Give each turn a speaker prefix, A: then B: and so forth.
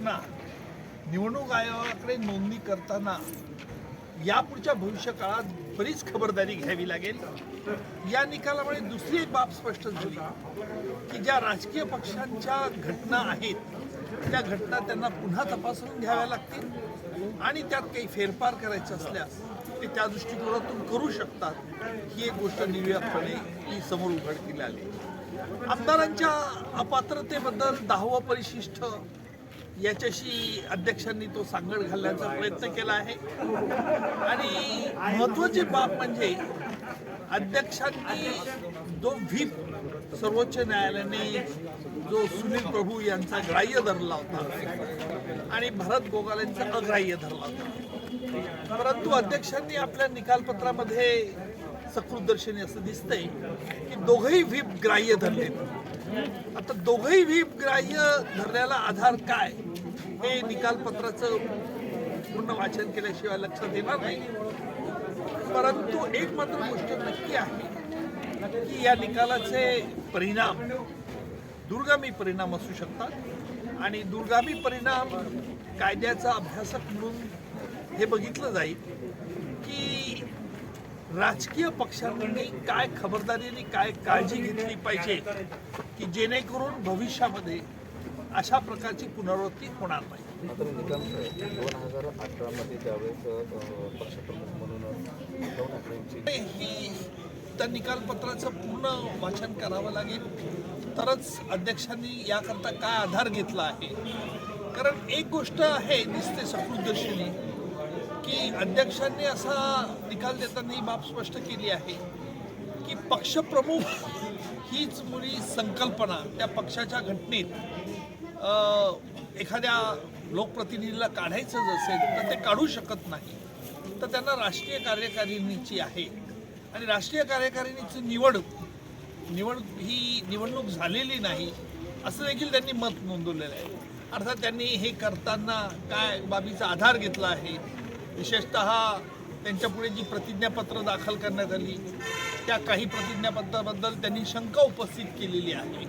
A: घटना निवडणूक आयोगाकडे नोंदणी करताना यापुढच्या भविष्य काळात बरीच खबरदारी घ्यावी लागेल. या निकालामुळे दुसरी एक बाब स्पष्ट झाली की ज्या राजकीय पक्षांच्या घटना आहेत त्या घटना त्यांना पुन्हा तपासून घ्याव्या लागतील आणि त्यात काही फेरफार करायचे असल्यास ते त्या दृष्टिकोनातून करू शकतात. ही एक गोष्ट निर्यातपणे ही समोर उघडकीला आली. आमदारांच्या अपात्रतेबद्दल दहावं परिशिष्ट याच्याशी अध्यक्षांनी तो सांगड घालण्याचा प्रयत्न केला आहे. आणि महत्वाची बाब म्हणजे अध्यक्षांनी जो व्हीप सर्वोच्च न्यायालयाने जो सुनील प्रभू यांचा ग्राह्य धरला होता आणि भरत गोगालेंचा अग्राह्य धरला होता. परंतु अध्यक्षांनी आपल्या निकालपत्रामध्ये सकृतदर्शनी असं दिसतंय की दोघंही व्हीप ग्राह्य धरले आता दोघंही व्हीप ग्राह्य धरण्याला आधार काय? हे निकालपत्राचं पूर्ण वाचन केल्याशिवाय लक्षात येणार नाही. परंतु एक मात्र गोष्ट नक्की आहे की या निकालाचे परिणाम दुर्गामी परिणाम असू शकतात आणि दुर्गामी परिणाम कायद्याचा अभ्यासक म्हणून हे बघितलं जाईल. राजकीय पक्षांनी काय खबरदारी आणि काय काळजी घेतली पाहिजे की जेणेकरून भविष्यामध्ये अशा प्रकारची पुनरावृत्ती होणार नाही?
B: मात्र निकम दोन हजार अठरामध्ये ज्यावेळेस पक्षप्रमुख म्हणून उद्धव ठाकरेंची
A: ही त्या निकालपत्राचं पूर्ण वाचन करावं लागेल. तरच अध्यक्षांनी याकरता काय आधार घेतला आहे? कारण एक गोष्ट आहे दिसते सकृतदर्शनी की अध्यक्षांनी असा निकाल देताना ही बाब स्पष्ट केली आहे की पक्षप्रमुख हीच मुळी संकल्पना त्या पक्षाच्या घटनेत एखाद्या लोकप्रतिनिधीला काढायचं जर असेल तर ते काढू शकत नाही. तर त्यांना राष्ट्रीय कार्यकारिणीची आहे. आणि राष्ट्रीय कार्यकारिणीची निवड निवड ही निवडणूक झालेली नाही असं देखील त्यांनी मत नोंदवलेलं आहे. अर्थात त्यांनी हे करताना काय बाबीचा आधार घेतला आहे विशेषत त्यांच्यापुढे जी प्रतिज्ञापत्र दाखल करण्यात आली त्या काही प्रतिज्ञापत्राबद्दल त्यांनी शंका उपस्थित केलेली आहे.